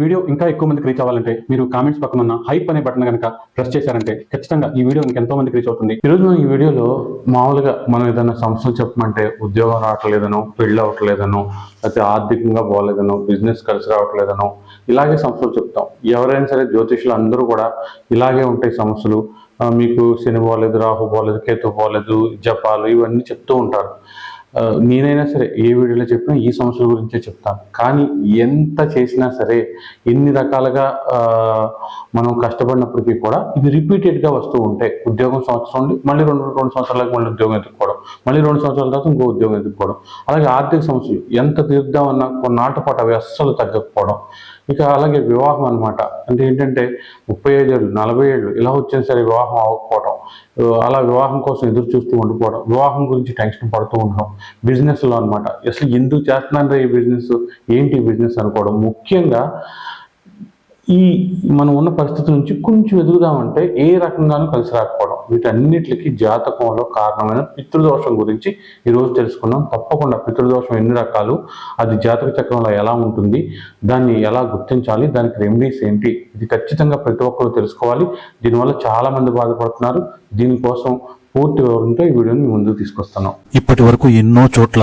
Video ఇంకా ఎక్కువ మందికి రీచ్ అవ్వాలంటే మీరు కామెంట్స్ పక్కన ఉన్న హైప్ అనే బటన్ కనుక ప్రెస్ చేశారంటే ఖచ్చితంగా ఈ వీడియో ఇంకా ఎంతో మందికి రీచ్ అవుతుంది. ఈ మనం ఈ వీడియోలో మామూలుగా మనం ఏదైనా సమస్యలు చెప్పమంటే ఉద్యోగం రావట్లేదనో పెళ్ళి అవ్వట్లేదనో లేకపోతే ఆర్థికంగా బాగోలేదనో బిజినెస్ కలిసి రావట్లేదనో ఇలాగే సమస్యలు చెప్తాం. ఎవరైనా సరే జ్యోతిషులు అందరూ కూడా ఇలాగే ఉంటాయి సమస్యలు మీకు శని పోలేదు రాహు పోలేదు కేతు పోలేదు జపాలు ఇవన్నీ చెప్తూ ఉంటారు. నేనైనా సరే ఏ వీడియోలో చెప్పినా ఈ సమస్యల గురించే చెప్తాను కానీ ఎంత చేసినా సరే ఎన్ని రకాలుగా మనం కష్టపడినప్పటికీ కూడా ఇది రిపీటెడ్గా వస్తూ ఉంటాయి. ఉద్యోగం సంవత్సరం ఉండి మళ్ళీ రెండు రెండు సంవత్సరాలకు మళ్ళీ ఉద్యోగం ఎత్తుకోవడం మళ్ళీ రెండు సంవత్సరాల తర్వాత ఇంకో ఉద్యోగం ఎత్తుకోవడం అలాగే ఆర్థిక సమస్యలు ఎంత తీర్దామన్నా కొన్నాళ్ళ పాటు అవి అస్సలు తగ్గకపోవడం ఇక అలాగే వివాహం అనమాట అంటే ఏంటంటే ముప్పై ఐదు ఏళ్ళు నలభై ఏళ్ళు ఇలా వచ్చినా సరే వివాహం అవ్వకపోవడం అలా వివాహం కోసం ఎదురు చూస్తూ ఉండిపోవడం వివాహం గురించి టెన్షన్ పడుతూ ఉండడం బిజినెస్లో అనమాట అసలు ఎందుకు రా ఈ బిజినెస్ ఏంటి ఈ బిజినెస్ అనుకోవడం? ముఖ్యంగా ఈ మనం ఉన్న పరిస్థితి నుంచి కొంచెం ఎదుగుదామంటే ఏ రకంగానూ కలిసి రాకపోవడం. వీటన్నిటికి జాతకంలో కారణమైన పితృదోషం గురించి ఈరోజు తెలుసుకున్నాం. తప్పకుండా పితృదోషం ఎన్ని రకాలు అది జాతక చక్రంలో ఎలా ఉంటుంది దాన్ని ఎలా గుర్తించాలి దానికి రెమెడీస్ ఏంటి ఇది ఖచ్చితంగా ప్రతి ఒక్కరు తెలుసుకోవాలి. దీనివల్ల చాలా మంది బాధపడుతున్నారు. దీనికోసం పూర్తి వివరంతో ఈ వీడియోని ముందుకు తీసుకొస్తున్నాం. ఇప్పటి వరకు ఎన్నో చోట్ల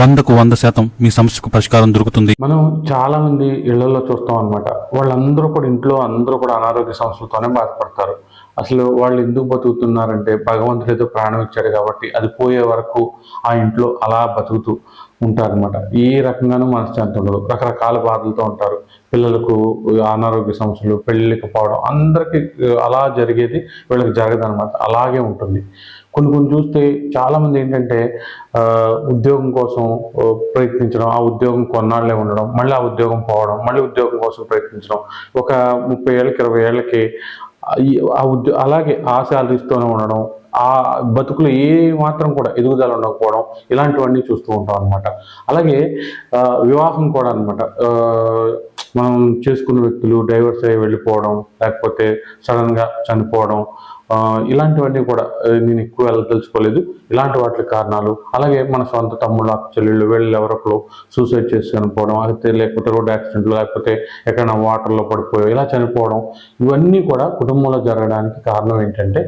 వందకు వంద శాతం మీ సమస్యకు పరిష్కారం దొరుకుతుంది. మనం చాలా మంది ఇళ్ళలో చూస్తాం అనమాట వాళ్ళందరూ కూడా ఇంట్లో అందరూ కూడా అనారోగ్య సమస్యలతోనే బాధపడతారు. అసలు వాళ్ళు ఎందుకు బతుకుతున్నారంటే భగవంతుడు ఏదో ప్రాణం ఇచ్చాడు కాబట్టి అది పోయే వరకు ఆ ఇంట్లో అలా బతుకుతూ ఉంటారనమాట ఏ రకంగానూ మనశ్శాంతి ఉండదు. రకరకాల బాధలతో ఉంటారు. పిల్లలకు అనారోగ్య సమస్యలు పెళ్ళికపోవడం అందరికీ అలా జరిగేది వీళ్ళకి జరగదన్నమాట. అలాగే ఉంటుంది. కొన్ని కొన్ని చూస్తే చాలామంది ఏంటంటే ఉద్యోగం కోసం ప్రయత్నించడం ఆ ఉద్యోగం కొన్నాళ్ళే ఉండడం మళ్ళీ ఆ ఉద్యోగం పోవడం మళ్ళీ ఉద్యోగం కోసం ప్రయత్నించడం ఒక ముప్పై ఏళ్ళకి ఇరవై ఏళ్ళకి ఆ ఆ ఉద్యో అలాగే ఆ శాలరీస్తోనే ఉండడం ఆ బతుకులు ఏ మాత్రం కూడా ఎదుగుదల ఉండకపోవడం ఇలాంటివన్నీ చూస్తూ ఉంటాం అనమాట అలాగే వివాహం కూడా అనమాట మనం చేసుకున్న వ్యక్తులు డైవర్స్ అయ్యి వెళ్ళిపోవడం లేకపోతే సడన్గా చనిపోవడం ఇలాంటివన్నీ కూడా నేను ఎక్కువ వెళ్ళదలుచుకోలేదు ఇలాంటి వాటి కారణాలు అలాగే మన సొంత తమ్ముళ్ళు అక్క చెల్లెళ్ళు వీళ్ళు ఎవరొకరు సూసైడ్ చేసి చనిపోవడం అయితే లేకపోతే రోడ్ యాక్సిడెంట్లు లేకపోతే ఎక్కడైనా వాటర్లో పడిపోయో ఇలా చనిపోవడం ఇవన్నీ కూడా కుటుంబంలో జరగడానికి కారణం ఏంటంటే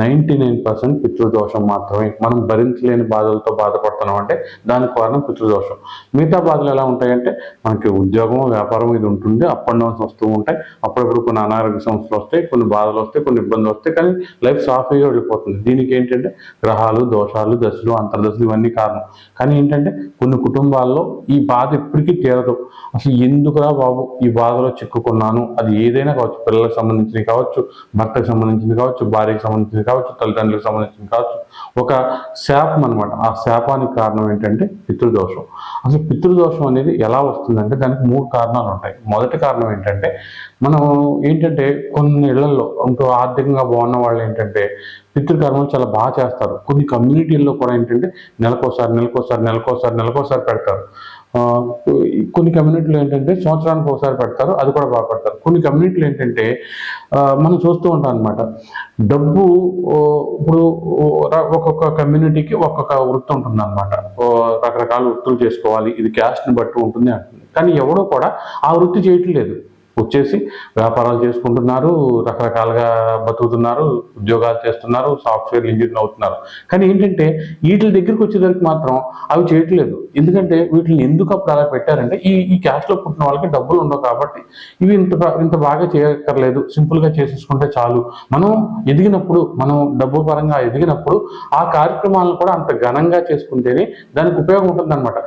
నైంటీ నైన్ పర్సెంట్ పితృదోషం మాత్రమే. మనం భరించలేని బాధలతో బాధపడుతున్నాం అంటే దానికి కారణం పితృదోషం. మిగతా బాధలు ఎలా ఉంటాయంటే మనకి ఉద్యోగం వ్యాపారం ఇది ఉంటుంది అప్ అండ్ డౌన్స్ వస్తూ ఉంటాయి. అప్పుడప్పుడు కొన్ని అనారోగ్య సమస్యలు వస్తాయి కొన్ని బాధలు వస్తాయి కొన్ని ఇబ్బందులు వస్తాయి కానీ లైఫ్ సాఫీగా వెళ్ళిపోతుంది. దీనికి ఏంటంటే గ్రహాలు దోషాలు దశలు అంతర్దశలు ఇవన్నీ కారణం. కానీ ఏంటంటే కొన్ని కుటుంబాల్లో ఈ బాధ ఎప్పటికీ తీరదు. అసలు ఎందుకురా బాబు ఈ బాధలో చిక్కుకున్నాను? అది ఏదైనా కావచ్చు పిల్లలకు సంబంధించినవి కావచ్చు భర్తకు సంబంధించింది కావచ్చు భార్యకి సంబంధించింది కావచ్చు తల్లిదండ్రులకు సంబంధించింది కావచ్చు ఒక శాపం అనమాట ఆ శాపానికి కారణం ఏంటంటే పితృదోషం. అసలు పితృదోషం అనేది ఎలా వస్తుందంటే దానికి మూడు కారణాలు ఉంటాయి. మొదటి కారణం ఏంటంటే మనం ఏంటంటే కొన్ని ఇళ్ళలో అంటూ ఆర్థికంగా బాగున్న వాళ్ళు ఏంటంటే పితృకర్మలు చాలా బాగా చేస్తారు. కొన్ని కమ్యూనిటీల్లో కూడా ఏంటంటే నెలకోసారి నెలకోసారి నెలకోసారి నెలకోసారి పెడతారు. కొన్ని కమ్యూనిటీలు ఏంటంటే సంవత్సరానికి ఒకసారి పెడతారు అది కూడా బాగా పెడతారు. కొన్ని కమ్యూనిటీలు ఏంటంటే మనం చూస్తూ ఉంటాం అనమాట డబ్బు ఇప్పుడు ఒక్కొక్క కమ్యూనిటీకి ఒక్కొక్క వృత్తి ఉంటుంది అనమాట రకరకాల వృత్తులు చేసుకోవాలి ఇది క్యాస్ట్ని బట్టి ఉంటుంది అంటుంది. కానీ ఎవడో కూడా ఆ వృత్తి చేయట్లేదు. వచ్చేసి వ్యాపారాలు చేసుకుంటున్నారు రకరకాలుగా బతుకుతున్నారు ఉద్యోగాలు చేస్తున్నారు సాఫ్ట్వేర్ ఇంజనీర్ అవుతున్నారు. కానీ ఏంటంటే వీటి దగ్గరికి వచ్చేసరికి మాత్రం అవి చేయట్లేదు. ఎందుకంటే వీటిని ఎందుకు అప్పుడు అలా పెట్టారంటే ఈ ఈ క్యాస్ట్లో పుట్టిన వాళ్ళకి డబ్బులు ఉండవు కాబట్టి ఇవి ఇంత ఇంత బాగా చేయక్కర్లేదు. సింపుల్గా చేసేసుకుంటే చాలు. మనం ఎదిగినప్పుడు మనం డబ్బు పరంగా ఎదిగినప్పుడు ఆ కార్యక్రమాలను కూడా అంత ఘనంగా చేసుకుంటేనే దానికి ఉపయోగం ఉంటుందన్నమాట.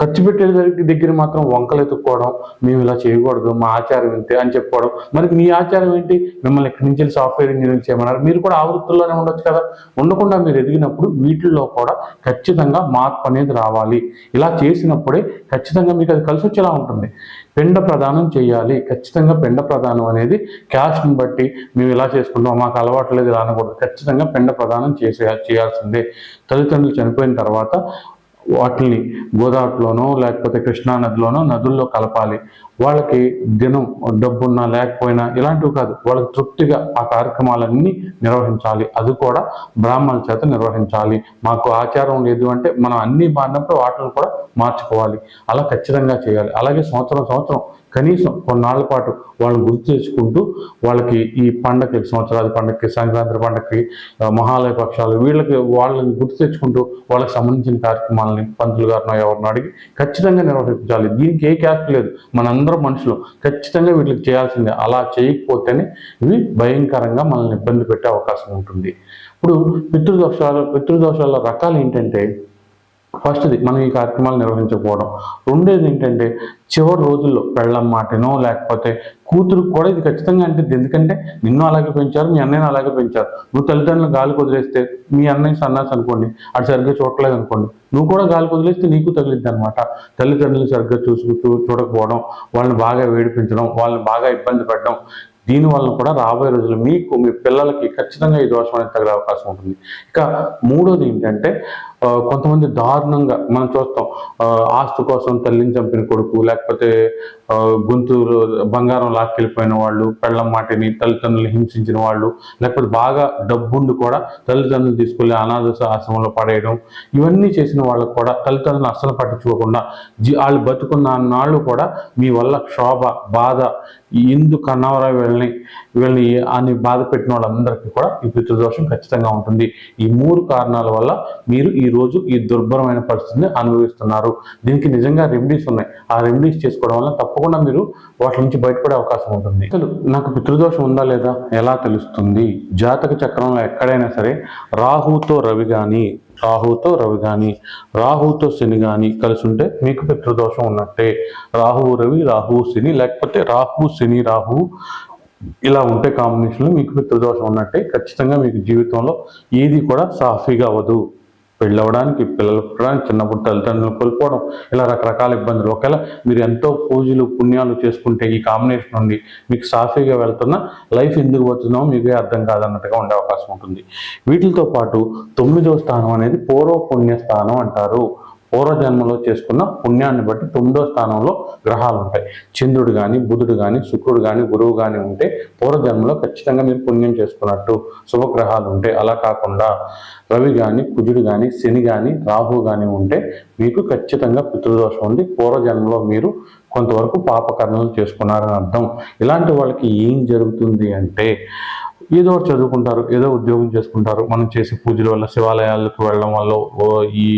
ఖర్చు పెట్టే దగ్గర- దగ్గర మాత్రం వంకలు ఎత్తుక్కోవడం మేము ఇలా చేయకూడదు మా ఆచారం ఇంతే అని చెప్పుకోవడం. మరి మీ ఆచారం ఏంటి? మిమ్మల్ని ఇక్కడి నుంచి సాఫ్ట్వేర్ ఇంజనీరింగ్ చేయమన్నారు? మీరు కూడా ఆ వృత్తుల్లోనే ఉండొచ్చు కదా? ఉండకుండా మీరు ఎదిగినప్పుడు వీటిల్లో కూడా ఖచ్చితంగా మార్పు అనేది రావాలి. ఇలా చేసినప్పుడే ఖచ్చితంగా మీకు అది కలిసి వచ్చేలా ఉంటుంది. పిండ ప్రదానం చేయాలి. ఖచ్చితంగా పిండ ప్రదానం అనేది క్యాష్ని బట్టి మేము ఇలా చేసుకుంటాం మాకు అలవాటు లేదు ఖచ్చితంగా పిండ ప్రదానం చేసే చేయాల్సిందే. తల్లిదండ్రులు చనిపోయిన తర్వాత వాటిని గోదావరిలోనో లేకపోతే కృష్ణా నదిలోనో నదుల్లో కలపాలి. వాళ్ళకి దినం డబ్బున్నా లేకపోయినా ఇలాంటివి కాదు. వాళ్ళకి తృప్తిగా ఆ కార్యక్రమాలన్నీ నిర్వహించాలి. అది కూడా బ్రాహ్మణుల చేత నిర్వహించాలి. మాకు ఆచారం లేదు అంటే మనం అన్ని మారినప్పుడు వాటిని కూడా మార్చుకోవాలి. అలా ఖచ్చితంగా చేయాలి. అలాగే సంవత్సరం సంవత్సరం కనీసం కొన్నాళ్ళ పాటు వాళ్ళని గుర్తు తెచ్చుకుంటూ వాళ్ళకి ఈ పండగకి సంవత్సరాది పండగకి సంక్రాంతి పండగకి మహాలయ పక్షాలు వీళ్ళకి వాళ్ళని గుర్తు తెచ్చుకుంటూ వాళ్ళకి సంబంధించిన కార్యక్రమాలని పంతులు గారినో ఎవరినో అడిగి ఖచ్చితంగా నిర్వహించాలి దీనికి ఏ క్యాస్ట్ లేదు. మనందరం మనుషులు. ఖచ్చితంగా వీటికి చేయాల్సిందే అలా చేయకపోతేనే ఇవి భయంకరంగా మనల్ని ఇబ్బంది పెట్టే అవకాశం ఉంటుంది. ఇప్పుడు పితృదోషాలు పితృదోషాల రకాలు ఏంటంటే ఫస్ట్ది మనం ఈ కార్యక్రమాలు నిర్వహించకపోవడం. రెండేది ఏంటంటే చివరి రోజుల్లో పెళ్ళం మాటనో లేకపోతే కూతురు కూడా ఇది ఖచ్చితంగా అంటే ఎందుకంటే నిన్ను అలాగే పెంచారు మీ అన్నయ్యను అలాగే పెంచారు. నువ్వు తల్లిదండ్రులు గాలి వదిలేస్తే మీ అన్నయ్య సన్నాసి అనుకోండి అటు సరిగ్గా చూడలేదు అనుకోండి నువ్వు కూడా గాలి వదిలేస్తే నీకు తగిలిద్ది అనమాట తల్లిదండ్రులు సరిగ్గా చూసుకుంటూ చూడకపోవడం వాళ్ళని బాగా వేడిపించడం వాళ్ళని బాగా ఇబ్బంది పెట్టడం దీని వలన కూడా రాబోయే రోజులు మీకు మీ పిల్లలకి ఖచ్చితంగా ఈ దోషం అనేది తగిలే అవకాశం ఉంటుంది. ఇక మూడోది ఏంటంటే కొంతమంది దారుణంగా మనం చూస్తాం. ఆస్తు కోసం తల్లిని చంపిన కొడుకు లేకపోతే గుంతూరు బంగారం లాక్కెళ్ళిపోయిన వాళ్ళు పెళ్ళం మాటిని తల్లిదండ్రులు హింసించిన వాళ్ళు లేకపోతే బాగా డబ్బుండి కూడా తల్లిదండ్రులు తీసుకెళ్ళి అనాథ ఆశ్రమంలో పడేయడం ఇవన్నీ చేసిన వాళ్ళకు కూడా తల్లిదండ్రులను అస్సలు పట్టించుకోకుండా వాళ్ళు బతుకున్న నాళ్ళు కూడా మీ వల్ల క్షోభ బాధ ఎందుకు అన్నవరా వీళ్ళని వీళ్ళని అని బాధ పెట్టిన వాళ్ళందరికీ కూడా ఈ పితృదోషం ఖచ్చితంగా ఉంటుంది. ఈ మూడు కారణాల వల్ల మీరు ఈ రోజు ఈ దుర్భరమైన పరిస్థితిని అనుభవిస్తున్నారు. దీనికి నిజంగా రెమెడీస్ ఉన్నాయి. ఆ రెమెడీస్ చేసుకోవడం వల్ల తప్పకుండా మీరు వాటి నుంచి బయటపడే అవకాశం ఉంటుంది. అసలు నాకు పితృదోషం ఉందా లేదా? ఎలా తెలుస్తుంది? జాతక చక్రంలో ఎక్కడైనా సరే రాహుతో రవి కానీ రాహుతో రవి కానీ రాహుతో శని కానీ కలిసి ఉంటే మీకు పితృదోషం ఉన్నట్టే. రాహువు రవి రాహువు శని లేకపోతే రాహు శని రాహువు ఇలా ఉంటే కాంబినేషన్లో మీకు పితృదోషం ఉన్నట్టే. ఖచ్చితంగా మీకు జీవితంలో ఏది కూడా సాఫీగా అవ్వదు. పెళ్ళవడానికి పిల్లలు పుట్టడానికి చిన్నప్పుడు తల్లిదండ్రులు కోల్పోవడం ఇలా రకరకాల ఇబ్బందులు. ఒకవేళ మీరు ఎంతో పూజలు పుణ్యాలు చేసుకుంటే ఈ కాంబినేషన్ నుండి మీకు సాఫీగా వెళ్తున్న లైఫ్ ఎందుకు పోతుందో మీకే అర్థం కాదన్నట్టుగా ఉండే అవకాశం ఉంటుంది. వీటితో పాటు తొమ్మిదవ స్థానం అనేది పూర్వ పుణ్య స్థానం అంటారు. పూర్వజన్మలో చేసుకున్న పుణ్యాన్ని బట్టి తొమ్మిదో స్థానంలో గ్రహాలు ఉంటాయి. చంద్రుడు కానీ బుధుడు కానీ శుక్రుడు కానీ గురువు కానీ ఉంటే పూర్వజన్మలో ఖచ్చితంగా మీరు పుణ్యం చేసుకున్నట్టు శుభగ్రహాలు ఉంటే. అలా కాకుండా రవి కానీ కుజుడు కానీ శని కానీ రాహు కానీ ఉంటే మీకు ఖచ్చితంగా పితృదోషం ఉంది. పూర్వజన్మలో మీరు కొంతవరకు పాపకర్మలు చేసుకున్నారని అర్థం. ఇలాంటి వాళ్ళకి ఏం జరుగుతుంది అంటే ఏదో చదువుకుంటారు ఏదో ఉద్యోగం చేసుకుంటారు. మనం చేసే పూజల వల్ల శివాలయాలకు వెళ్ళడం వల్ల ఈ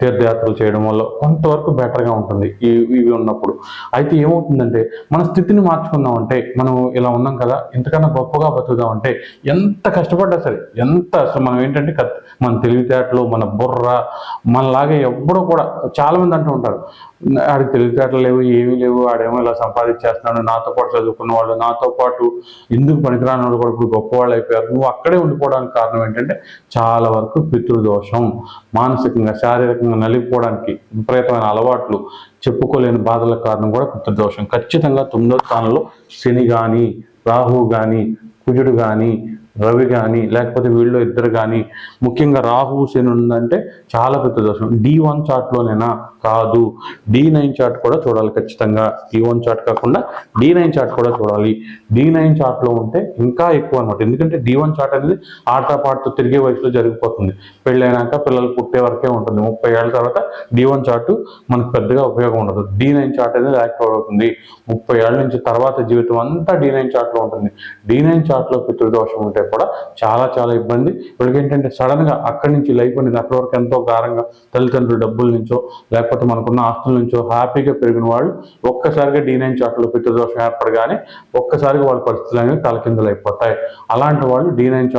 తీర్థయాత్రలు చేయడం వల్ల కొంతవరకు బెటర్గా ఉంటుంది ఇవి ఇవి ఉన్నప్పుడు. అయితే ఏమవుతుందంటే మన స్థితిని మార్చుకుందామంటే మనం ఇలా ఉన్నాం కదా ఇంతకన్నా గొప్పగా బతుకుదామంటే ఎంత కష్టపడ్డా సరే ఎంత అసలు మనం ఏంటంటే మన తెలివితేటలు మన బుర్ర మనలాగే ఎప్పుడూ కూడా చాలామంది అంటూ ఉంటారు ఆడికి తెలివితేటలు లేవు ఏమీ లేవు ఆడేమో ఇలా సంపాదించేస్తున్నాడు నాతో పాటు చదువుకున్న వాళ్ళు నాతో పాటు ఎందుకు పనికిరాని వాళ్ళు కూడా ఇప్పుడు గొప్పవాళ్ళు అయిపోయారు. నువ్వు అక్కడే ఉండిపోవడానికి కారణం ఏంటంటే చాలా వరకు పితృదోషం మానసికంగా శారీరకంగా నలిగిపోవడానికి విపరీతమైన అలవాట్లు చెప్పుకోలేని బాధల కారణం కూడా పితృదోషం. ఖచ్చితంగా తొమ్మిదో స్థానంలో శని కానీ రాహు కానీ కుజుడు కానీ రవి కానీ లేకపోతే వీళ్ళు ఇద్దరు కానీ ముఖ్యంగా రాహు శని ఉందంటే చాలా పెద్ద దోషం. డి వన్ చార్ట్లోనేనా కాదు. డి నైన్ చార్ట్ కూడా చూడాలి ఖచ్చితంగా. డి వన్ చార్ట్ కాకుండా డి నైన్ చార్ట్ కూడా చూడాలి. డి నైన్ చార్ట్లో ఉంటే ఇంకా ఎక్కువ అనమాట ఎందుకంటే డి వన్ చార్ట్ అనేది ఆటపాటతో తిరిగే వయసులో జరిగిపోతుంది. పెళ్ళైనాక పిల్లలు పుట్టే వరకే ఉంటుంది. ముప్పై ఏళ్ళ తర్వాత డి వన్ చార్ట్ మనకు పెద్దగా ఉపయోగం ఉండదు. డి నైన్ చార్ట్ అనేది యాక్టివ్ అవుతుంది. ముప్పై ఏళ్ళ నుంచి తర్వాత జీవితం అంతా డి నైన్ చార్ట్లో ఉంటుంది. డి నైన్ చార్ట్లో పితృదోషం ఉంటే కూడా చాలా చాలా ఇబ్బంది. వీళ్ళకి ఏంటంటే సడన్గా అక్కడి నుంచి లైఫ్ అనేది అక్కడి వరకు ఎంతో గారంగా తల్లిదండ్రుల డబ్బుల నుంచో లేకపోతే మనకున్న ఆస్తుల నుంచో హ్యాపీగా పెరిగిన వాళ్ళు ఒక్కసారిగా డీనైన్ నైన్ చార్ట్లో పితృదోషం ఏర్పడగానే ఒక్కసారిగా వాళ్ళ పరిస్థితులు అనేవి తలకిందులు అయిపోతాయి. అలాంటి వాళ్ళు డి నైన్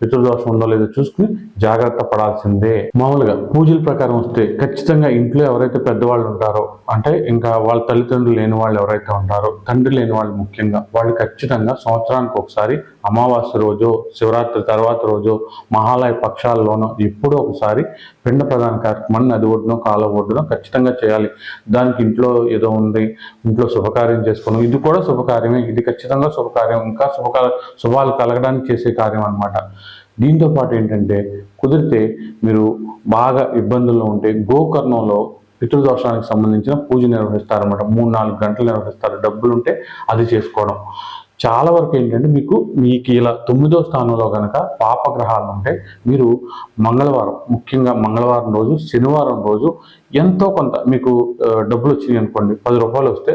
పితృదోషం ఉందో లేదో చూసుకుని జాగ్రత్త పడాల్సిందే. మామూలుగా పూజల ప్రకారం వస్తే ఖచ్చితంగా ఇంట్లో ఎవరైతే పెద్దవాళ్ళు ఉంటారో అంటే ఇంకా వాళ్ళ తల్లిదండ్రులు లేని వాళ్ళు ఎవరైతే ఉంటారో తండ్రి లేని వాళ్ళు ముఖ్యంగా వాళ్ళు ఖచ్చితంగా సంవత్సరానికి ఒకసారి అమావాస్య రోజు రోజు శివరాత్రి తర్వాత రోజు మహాలయ పక్షాల్లోనూ ఎప్పుడో ఒకసారి పిండ ప్రధాన కార్యక్రమాన్ని నది ఒడ్డునో కాలువ ఒడ్డునో ఖచ్చితంగా చేయాలి. దానికి ఇంట్లో ఏదో ఉంది ఇంట్లో శుభకార్యం చేసుకోవడం ఇది కూడా శుభకార్యమే. ఇది ఖచ్చితంగా శుభకార్యం. ఇంకా శుభకార శుభాలు కలగడానికి చేసే కార్యం అనమాట దీంతో పాటు ఏంటంటే కుదిరితే మీరు బాగా ఇబ్బందుల్లో ఉంటే గోకర్ణంలో పితృదోషానికి సంబంధించిన పూజ నిర్వహిస్తారనమాట మూడు నాలుగు గంటలు నిర్వహిస్తారు. డబ్బులుంటే అది చేసుకోవడం. చాలా వరకు ఏంటంటే మీకు మీకు ఇలా తొమ్మిదో స్థానంలో కనుక పాపగ్రహాలు ఉంటే మీరు మంగళవారం ముఖ్యంగా మంగళవారం రోజు శనివారం రోజు ఎంతో కొంత మీకు డబ్బులు వచ్చినాయి అనుకోండి పది రూపాయలు వస్తే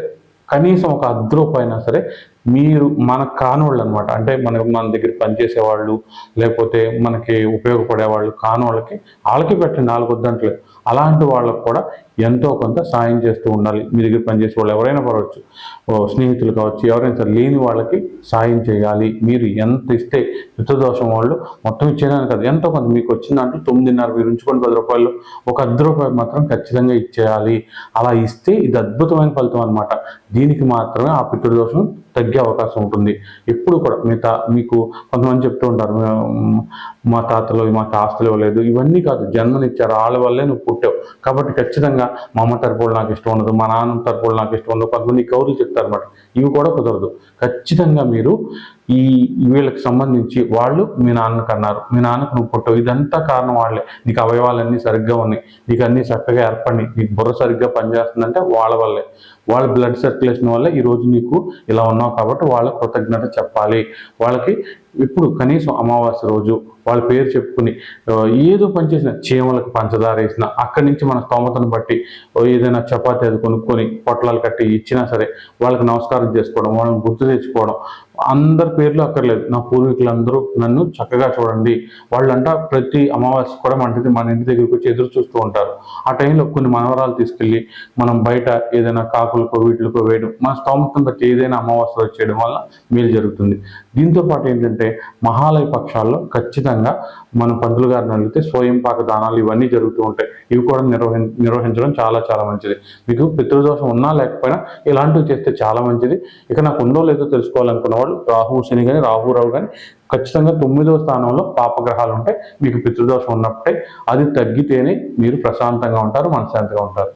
కనీసం ఒక అర్ధ రూపాయైనా సరే మీరు మన కానోళ్ళు అనమాట అంటే మన మన దగ్గర పనిచేసే వాళ్ళు లేకపోతే మనకి ఉపయోగపడే వాళ్ళు కానోళ్ళకి వాళ్ళకి పెట్టండి నాలుగు వద్దంటలేదు అలాంటి వాళ్ళకు కూడా ఎంతో కొంత సాయం చేస్తూ ఉండాలి. మీ దగ్గర పనిచేసే వాళ్ళు ఎవరైనా పడవచ్చు ఓ స్నేహితులు కావచ్చు ఎవరైనా సరే లేని వాళ్ళకి సాయం చేయాలి. మీరు ఎంత ఇస్తే పితృదోషం వాళ్ళు మొత్తం ఇచ్చేదాన్ని కాదు. ఎంతో కొంత మీకు వచ్చిన దాంట్లో తొమ్మిదిన్నర మీరు ఉంచుకొని పది రూపాయలు ఒక అర్ధ రూపాయలు మాత్రం ఖచ్చితంగా ఇచ్చేయాలి. అలా ఇస్తే ఇది అద్భుతమైన ఫలితం అనమాట దీనికి మాత్రమే ఆ పితృదోషం తగ్గే అవకాశం ఉంటుంది. ఎప్పుడు కూడా మీ తా మీకు కొంతమంది చెప్తూ ఉంటారు మా తాతలు మాకు ఆస్తులు ఇవ్వలేదు. ఇవన్నీ కాదు జన్మనిచ్చారు వాళ్ళ వల్లే నువ్వు పుట్టావు. కాబట్టి ఖచ్చితంగా మా అమ్మ తరపులు నాకు ఇష్టం ఉండదు మా నాన్న తరపులు నాకు ఇష్టం ఉండదు కొంతమంది కౌరులు చెప్తారు అనమాట ఇవి కూడా కుదరదు. ఖచ్చితంగా మీరు ఈ వీళ్ళకి సంబంధించి వాళ్ళు మీ నాన్నకు అన్నారు మీ నాన్నకు నువ్వు పుట్టవు. ఇదంతా కారణం వాళ్ళే. నీకు అవయవాలన్నీ సరిగ్గా ఉన్నాయి. నీకు అన్నీ చక్కగా ఏర్పడి నీకు బుర్ర సరిగ్గా పనిచేస్తుందంటే వాళ్ళ వల్లే. వాళ్ళ బ్లడ్ సర్క్యులేషన్ వల్ల ఈరోజు నీకు ఇలా ఉన్నావు కాబట్టి వాళ్ళ కృతజ్ఞత చెప్పాలి. వాళ్ళకి ఇప్పుడు కనీసం అమావాస్య రోజు వాళ్ళ పేరు చెప్పుకుని ఏదో పని చేసిన చీమలకు పంచదార వేసిన అక్కడి నుంచి మన స్తోమతను బట్టి ఏదైనా చపాతీ అది కొనుక్కొని పొట్లాలు కట్టి ఇచ్చినా సరే వాళ్ళకి నమస్కారం చేసుకోవడం వాళ్ళని గుర్తు తెచ్చుకోవడం అందరి పేర్లు అక్కర్లేదు. నా పూర్వీకులందరూ నన్ను చక్కగా చూడండి. వాళ్ళంట ప్రతి అమావాస్య కూడా మన ఇంటి మన ఇంటి దగ్గరికి వచ్చి ఎదురు చూస్తూ ఉంటారు. ఆ టైంలో కొన్ని మనవరాలు తీసుకెళ్ళి మనం బయట ఏదైనా కాకులకో వీటికో వేయడం మన స్తోమతం బట్టి ఏదైనా అమావాస్యలో వచ్చేయడం వల్ల మేలు జరుగుతుంది. దీంతో పాటు ఏంటంటే మహాలయ పక్షాల్లో ఖచ్చితంగా మన పంతులు గారిని అడిగితే స్వయం పాక దానాలు ఇవన్నీ జరుగుతూ ఉంటాయి. ఇవి కూడా నిర్వహి నిర్వహించడం చాలా చాలా మంచిది. మీకు పితృదోషం ఉన్నా లేకపోయినా ఇలాంటివి చేస్తే చాలా మంచిది. ఇక నాకు ఉందో లేదో తెలుసుకోవాలనుకున్న వాళ్ళు రాహు శని కానీ రాహురావు కానీ ఖచ్చితంగా తొమ్మిదవ స్థానంలో పాపగ్రహాలు ఉంటాయి మీకు పితృదోషం ఉన్నప్పుడే అది తగ్గితేనే మీరు ప్రశాంతంగా ఉంటారు మనశ్శాంతిగా ఉంటారు.